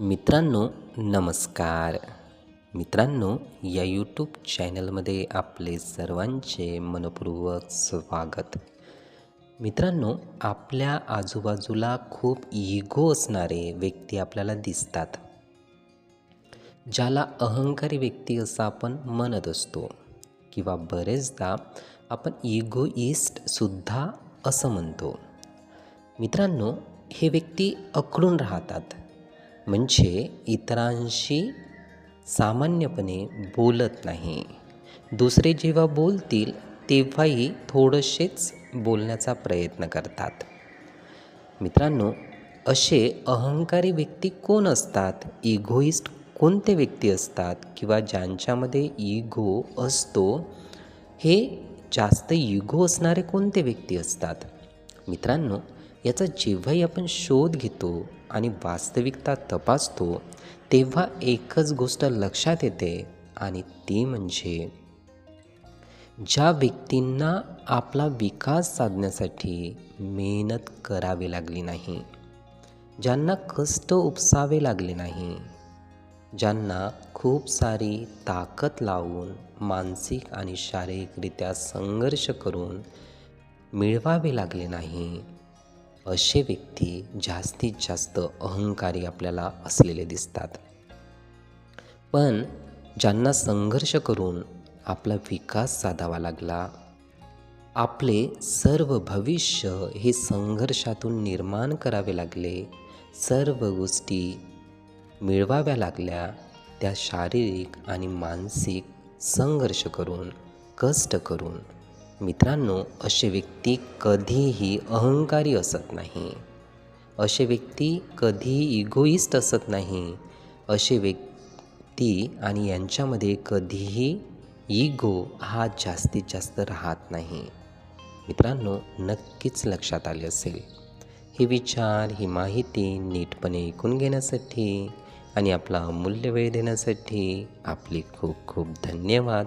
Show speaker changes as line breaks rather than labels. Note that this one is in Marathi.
मित्रांनो नमस्कार. मित्रांनो या यूट्यूब चॅनलमध्ये आपले सर्वांचे मनपूर्वक स्वागत. मित्रांनो आपल्या आजूबाजूला खूप इगो असणारे व्यक्ती आपल्याला दिसतात. ज्याला अहंकारी व्यक्ती असं आपण म्हणत असतो किंवा बरेचदा आपण इगोईस्टसुद्धा असं म्हणतो. मित्रांनो हे व्यक्ती अकडून राहतात. म्हणजे इतरांशी सामान्यपणे बोलत नाही. दुसरे जेव्हा बोलतील तेव्हाही थोडेसेच बोलण्याचा प्रयत्न करतात. मित्रांनो असे अहंकारी व्यक्ती कोण असतात? इगोइस्ट कोणते व्यक्ती असतात? किंवा ज्यांच्यामध्ये इगो असतो हे जास्त इगो असणारे कोणते व्यक्ती असतात? मित्रांनो याचा जेव्हाही आपण शोध घेतो आणि वास्तविकता तपासतो तेव्हा एकच गोष्ट लक्षात येते आणि ती म्हणजे ज्या व्यक्तींना आपला विकास साधण्यासाठी मेहनत करावी लागली नाही ज्यांना कष्ट उपसावे लागले नाही ज्यांना खूप सारी ताकद लावून मानसिक आणि शारीरिकरित्या संघर्ष करून मिळवावे लागले नाही असे व्यक्ती जास्तीत जास्त अहंकारी आपल्याला असलेले दिसतात. पण ज्यांना संघर्ष करून आपला विकास साधावा लागला आपले सर्व भविष्य हे संघर्षातून निर्माण करावे लागले सर्व गोष्टी मिळवाव्या लागल्या त्या शारीरिक आणि मानसिक संघर्ष करून कष्ट करून. मित्रांनो असे व्यक्ती कधीही अहंकारी असत नाही. असे व्यक्ती कधीही इगोइस्ट असत नाही. असे व्यक्ती आणि यांच्यामध्ये कधीही इगो हा जास्तीत जास्त राहत नाही. मित्रांनो नक्कीच लक्षात आले असेल. हे विचार ही माहिती नीटपणे ऐकून घेण्यासाठी आणि आपला अमूल्य वेळ देण्यासाठी आपले खूप खूप धन्यवाद.